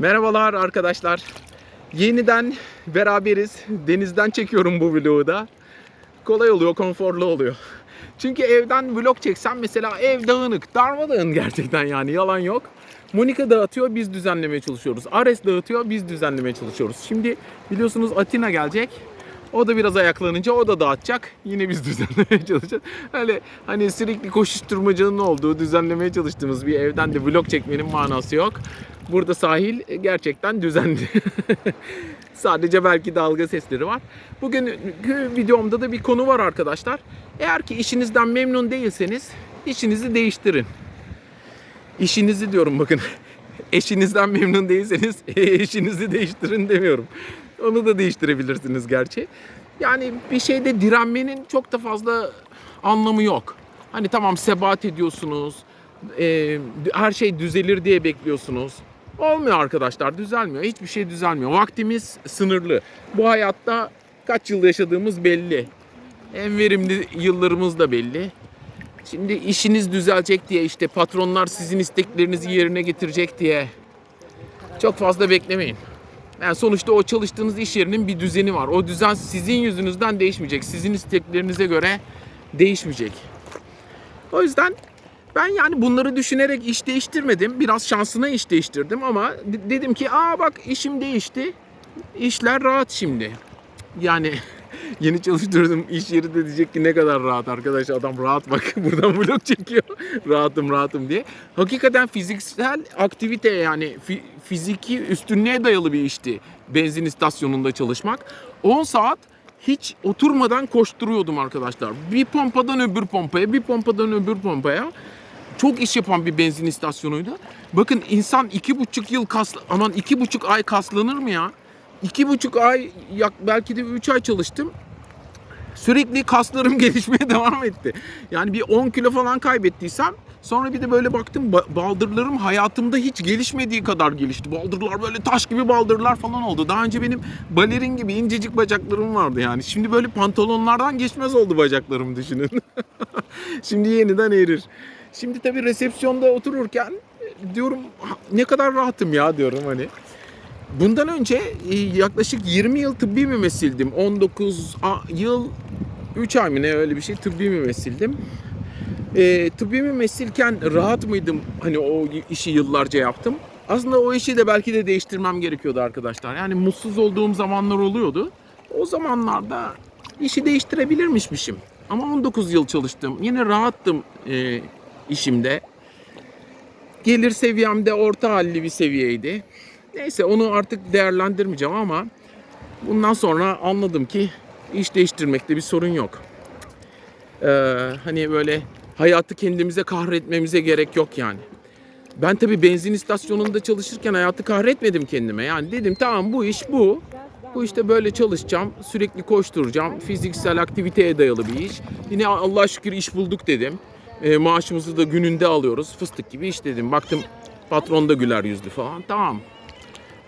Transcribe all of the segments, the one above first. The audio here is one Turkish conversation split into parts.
Merhabalar arkadaşlar. Yeniden beraberiz. Denizden çekiyorum bu vlogu da. Kolay oluyor, konforlu oluyor. Çünkü evden vlog çeksem mesela ev dağınık, darmadağın gerçekten yani yalan yok. Monika dağıtıyor, biz düzenlemeye çalışıyoruz. Ares dağıtıyor, biz düzenlemeye çalışıyoruz. Şimdi biliyorsunuz Atina gelecek. O da biraz ayaklanınca o da dağıtacak. Yine biz düzenlemeye çalışacağız. Öyle hani sürekli koşuşturmacanın olduğu, düzenlemeye çalıştığımız bir evden de vlog çekmenin manası yok. Burada sahil gerçekten düzenli. Sadece belki dalga sesleri var. Bugünkü videomda da bir konu var arkadaşlar. Eğer ki işinizden memnun değilseniz işinizi değiştirin. İşinizi diyorum bakın. Eşinizden memnun değilseniz eşinizi değiştirin demiyorum. Onu da değiştirebilirsiniz gerçi. Yani bir şeyde direnmenin çok da fazla anlamı yok. Hani tamam sebat ediyorsunuz. e, her şey düzelir diye bekliyorsunuz. Olmuyor arkadaşlar düzelmiyor. Hiçbir şey düzelmiyor. Vaktimiz sınırlı. Bu hayatta kaç yıl yaşadığımız belli. En verimli yıllarımız da belli. Şimdi işiniz düzelecek diye işte patronlar sizin isteklerinizi yerine getirecek diye çok fazla beklemeyin. Yani sonuçta o çalıştığınız iş yerinin bir düzeni var. O düzen sizin yüzünüzden değişmeyecek. Sizin isteklerinize göre değişmeyecek. O yüzden ben yani bunları düşünerek iş değiştirmedim. Biraz şansına iş değiştirdim ama de- dedim ki aa bak işim değişti. İşler rahat şimdi. Yani yeni çalıştırdığım iş yeri de diyecek ki ne kadar rahat arkadaş adam rahat bak buradan vlog çekiyor rahatım rahatım diye. Hakikaten fiziksel aktivite yani fi- fiziki üstünlüğe dayalı bir işti benzin istasyonunda çalışmak. 10 saat hiç oturmadan koşturuyordum arkadaşlar. Bir pompadan öbür pompaya, bir pompadan öbür pompaya. Çok iş yapan bir benzin istasyonuydu. Bakın insan iki buçuk yıl kas, aman iki buçuk ay kaslanır mı ya? İki buçuk ay, belki de üç ay çalıştım. Sürekli kaslarım gelişmeye devam etti. Yani bir 10 kilo falan kaybettiysem sonra bir de böyle baktım ba- baldırlarım hayatımda hiç gelişmediği kadar gelişti. Baldırlar böyle taş gibi baldırlar falan oldu. Daha önce benim balerin gibi incecik bacaklarım vardı yani. Şimdi böyle pantolonlardan geçmez oldu bacaklarım düşünün. Şimdi yeniden erir. Şimdi tabii resepsiyonda otururken e, diyorum "Ha, ne kadar rahatım ya diyorum hani. Bundan önce e, yaklaşık 20 yıl tıbbi mümessildim. 19 a- yıl 3 ay mı ne öyle bir şey tıbbi mümessildim. E, tıbbi mümessilken rahat mıydım? Hani o işi yıllarca yaptım. Aslında o işi de belki de değiştirmem gerekiyordu arkadaşlar. Yani mutsuz olduğum zamanlar oluyordu. O zamanlarda işi değiştirebilirmişmişim. Ama 19 yıl çalıştım. Yine rahattım e, işimde. Gelir seviyem de orta halli bir seviyeydi. Neyse onu artık değerlendirmeyeceğim ama bundan sonra anladım ki iş değiştirmekte bir sorun yok. Ee, hani böyle hayatı kendimize kahretmemize gerek yok yani. Ben tabii benzin istasyonunda çalışırken hayatı kahretmedim kendime. Yani dedim tamam bu iş bu. Bu işte böyle çalışacağım, sürekli koşturacağım. Fiziksel aktiviteye dayalı bir iş. Yine Allah şükür iş bulduk dedim. Ee, maaşımızı da gününde alıyoruz. Fıstık gibi iş dedim. Baktım patron da güler yüzlü falan. Tamam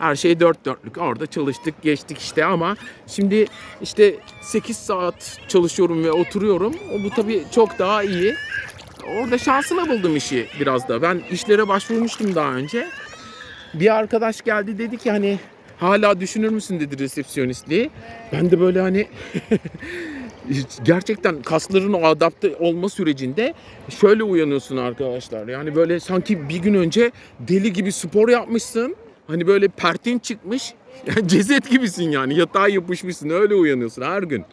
her şey dört dörtlük. Orada çalıştık, geçtik işte ama şimdi işte 8 saat çalışıyorum ve oturuyorum. O bu tabii çok daha iyi. Orada şansına buldum işi biraz da. Ben işlere başvurmuştum daha önce. Bir arkadaş geldi dedi ki hani hala düşünür müsün dedi resepsiyonistliği. Ben de böyle hani gerçekten kasların o adapte olma sürecinde şöyle uyanıyorsun arkadaşlar. Yani böyle sanki bir gün önce deli gibi spor yapmışsın. Hani böyle pertin çıkmış. Yani ceset gibisin yani. Yatağa yapışmışsın. Öyle uyanıyorsun her gün.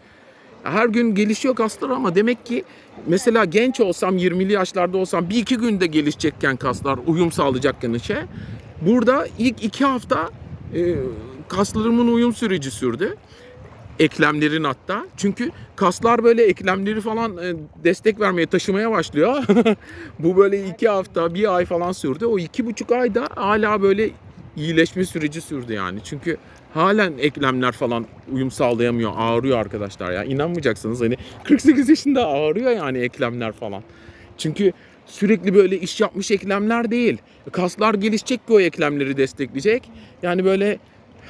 Her gün gelişiyor kaslar ama demek ki mesela genç olsam 20'li yaşlarda olsam bir iki günde gelişecekken kaslar uyum sağlayacakken işe. Burada ilk iki hafta e, kaslarımın uyum süreci sürdü. Eklemlerin hatta. Çünkü kaslar böyle eklemleri falan e, destek vermeye, taşımaya başlıyor. Bu böyle iki hafta, bir ay falan sürdü. O iki buçuk ayda hala böyle iyileşme süreci sürdü yani. Çünkü halen eklemler falan uyum sağlayamıyor, ağrıyor arkadaşlar ya. İnanmayacaksınız hani 48 yaşında ağrıyor yani eklemler falan. Çünkü sürekli böyle iş yapmış eklemler değil. Kaslar gelişecek ki o eklemleri destekleyecek. Yani böyle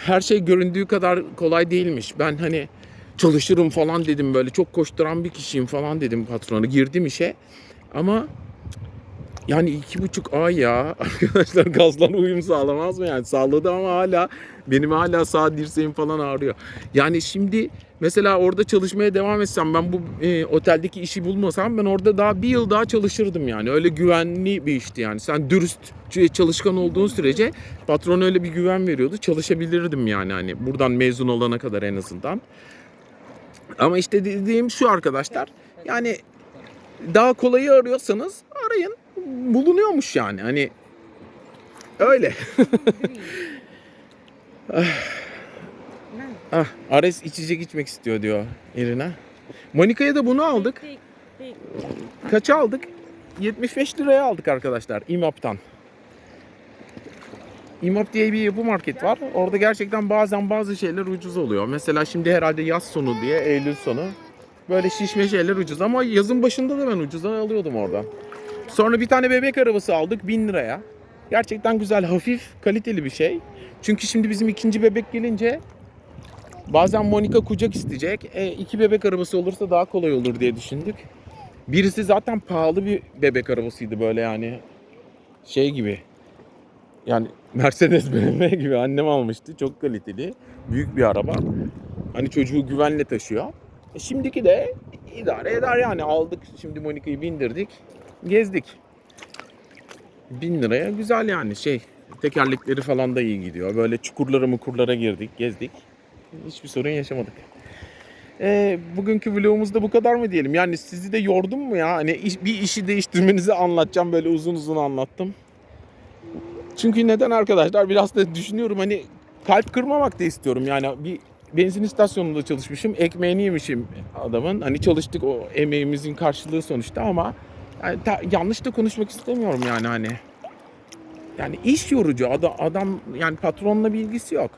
her şey göründüğü kadar kolay değilmiş. Ben hani çalışırım falan dedim böyle çok koşturan bir kişiyim falan dedim patrona. Girdim işe ama Yani iki buçuk ay ya. Arkadaşlar gazdan uyum sağlamaz mı yani? Sağladı ama hala benim hala sağ dirseğim falan ağrıyor. Yani şimdi mesela orada çalışmaya devam etsem ben bu e, oteldeki işi bulmasam ben orada daha bir yıl daha çalışırdım yani. Öyle güvenli bir işti yani. Sen dürüst çalışkan olduğun sürece patron öyle bir güven veriyordu. Çalışabilirdim yani hani buradan mezun olana kadar en azından. Ama işte dediğim şu arkadaşlar yani daha kolayı arıyorsanız arayın. Bulunuyormuş yani hani öyle. ah, Ares içecek içmek istiyor diyor Irina. Monika'ya da bunu aldık. Kaça aldık? 75 liraya aldık arkadaşlar İMAP'tan. İMAP diye bir yapı market var. Orada gerçekten bazen bazı şeyler ucuz oluyor. Mesela şimdi herhalde yaz sonu diye Eylül sonu böyle şişme şeyler ucuz ama yazın başında da ben ucuzdan alıyordum oradan. Sonra bir tane bebek arabası aldık 1000 liraya. Gerçekten güzel, hafif, kaliteli bir şey. Çünkü şimdi bizim ikinci bebek gelince bazen Monika kucak isteyecek. E, iki bebek arabası olursa daha kolay olur diye düşündük. Birisi zaten pahalı bir bebek arabasıydı böyle yani. Şey gibi. Yani Mercedes BMW gibi annem almıştı. Çok kaliteli. Büyük bir araba. Hani çocuğu güvenle taşıyor. E şimdiki de idare eder yani. Aldık şimdi Monika'yı bindirdik. Gezdik. Bin liraya güzel yani şey. Tekerlekleri falan da iyi gidiyor. Böyle çukurlara mukurlara girdik, gezdik. Hiçbir sorun yaşamadık. E, bugünkü vlogumuz da bu kadar mı diyelim? Yani sizi de yordum mu ya? Hani iş- bir işi değiştirmenizi anlatacağım. Böyle uzun uzun anlattım. Çünkü neden arkadaşlar? Biraz da düşünüyorum hani kalp kırmamak da istiyorum. Yani bir benzin istasyonunda çalışmışım. Ekmeğini yemişim adamın. Hani çalıştık o emeğimizin karşılığı sonuçta ama yani ta- yanlış da konuşmak istemiyorum yani hani. Yani iş yorucu. Adam, adam yani patronla bir ilgisi yok.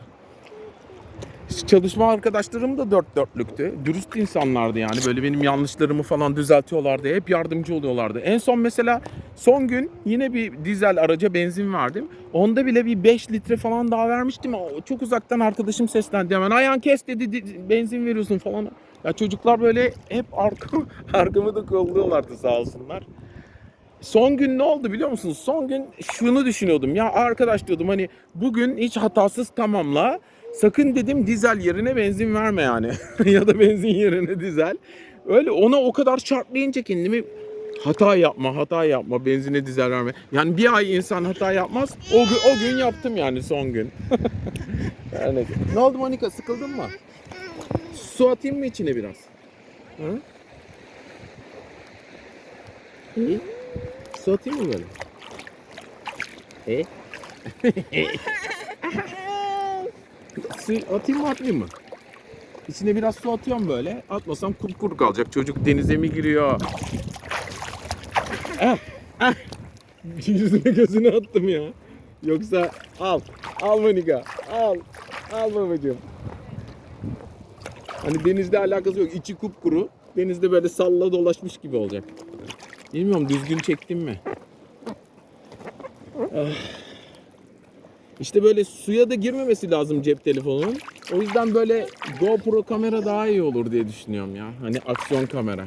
Çalışma arkadaşlarım da dört dörtlüktü. Dürüst insanlardı yani. Böyle benim yanlışlarımı falan düzeltiyorlardı. Hep yardımcı oluyorlardı. En son mesela son gün yine bir dizel araca benzin verdim. Onda bile bir 5 litre falan daha vermiştim. Çok uzaktan arkadaşım seslendi hemen. Ayağın kes dedi di- benzin veriyorsun falan. Ya çocuklar böyle hep arka, arkamı da kolluyorlardı sağ olsunlar. Son gün ne oldu biliyor musunuz? Son gün şunu düşünüyordum. Ya arkadaş diyordum hani bugün hiç hatasız tamamla. Sakın dedim dizel yerine benzin verme yani. ya da benzin yerine dizel. Öyle ona o kadar çarplayınca kendimi hata yapma, hata yapma, benzine dizel verme. Yani bir ay insan hata yapmaz. O gün, o gün yaptım yani son gün. yani, ne oldu Monika sıkıldın mı? Su atayım mı içine biraz? Hı? İyi. Su atayım mı böyle? E? su atayım mı atmayayım mı? İçine biraz su atıyorum böyle. Atmasam kupkuru kalacak. Çocuk denize mi giriyor? Ah, ah. Yüzüne gözüne attım ya. Yoksa al. Al Monika. Al. Al babacığım. Hani denizde alakası yok. İçi kupkuru. Denizde böyle salla dolaşmış gibi olacak. Bilmiyorum düzgün çektim mi? Ah. İşte böyle suya da girmemesi lazım cep telefonunun. O yüzden böyle GoPro kamera daha iyi olur diye düşünüyorum ya. Hani aksiyon kamera.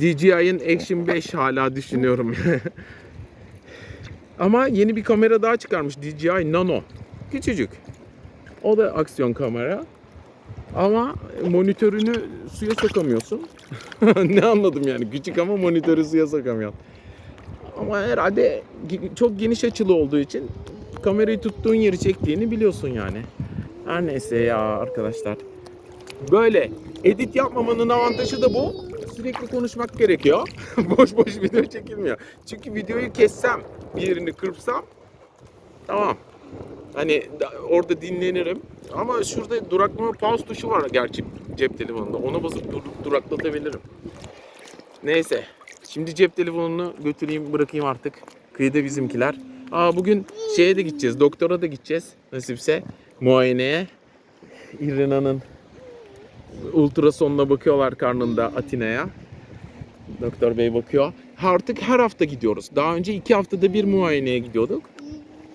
DJI'ın Action 5 hala düşünüyorum. Ama yeni bir kamera daha çıkarmış DJI Nano. Küçücük. O da aksiyon kamera. Ama monitörünü suya sokamıyorsun. ne anladım yani küçük ama monitörü suya sokamıyorsun. Ama herhalde çok geniş açılı olduğu için kamerayı tuttuğun yeri çektiğini biliyorsun yani. Her neyse ya arkadaşlar. Böyle edit yapmamanın avantajı da bu. Sürekli konuşmak gerekiyor. boş boş video çekilmiyor. Çünkü videoyu kessem, bir yerini kırpsam tamam. Hani da- orada dinlenirim. Ama şurada duraklama pause tuşu var gerçi cep telefonunda. Ona basıp dur- duraklatabilirim. Neyse. Şimdi cep telefonunu götüreyim bırakayım artık. Kıyıda bizimkiler. Aa bugün şeye de gideceğiz. Doktora da gideceğiz. Nasipse muayeneye. İrina'nın ultrasonuna bakıyorlar karnında Atina'ya. Doktor bey bakıyor. Artık her hafta gidiyoruz. Daha önce iki haftada bir muayeneye gidiyorduk.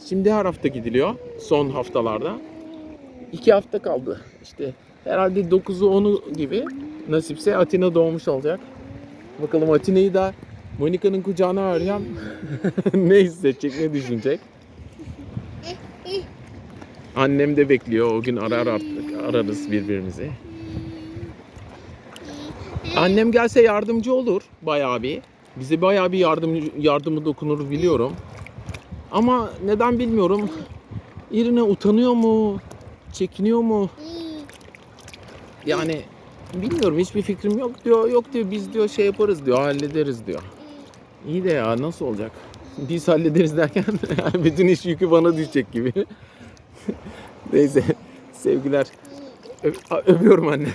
Şimdi her hafta gidiliyor. Son haftalarda. İki hafta kaldı. İşte herhalde 9'u 10'u gibi nasipse Atina doğmuş olacak. Bakalım Atina'yı da Monika'nın kucağına versem ne hissedecek, ne düşünecek? Annem de bekliyor. O gün arar artık. Ararız birbirimizi. Annem gelse yardımcı olur bayağı bir. Bize bayağı bir yardım yardımı dokunur biliyorum. Ama neden bilmiyorum. İrine utanıyor mu? Çekiniyor mu? Yani bilmiyorum hiçbir fikrim yok diyor. Yok diyor biz diyor şey yaparız diyor hallederiz diyor. İyi de ya nasıl olacak? Biz hallederiz derken bütün iş yükü bana düşecek gibi. Neyse sevgiler. Ö- öpüyorum anne.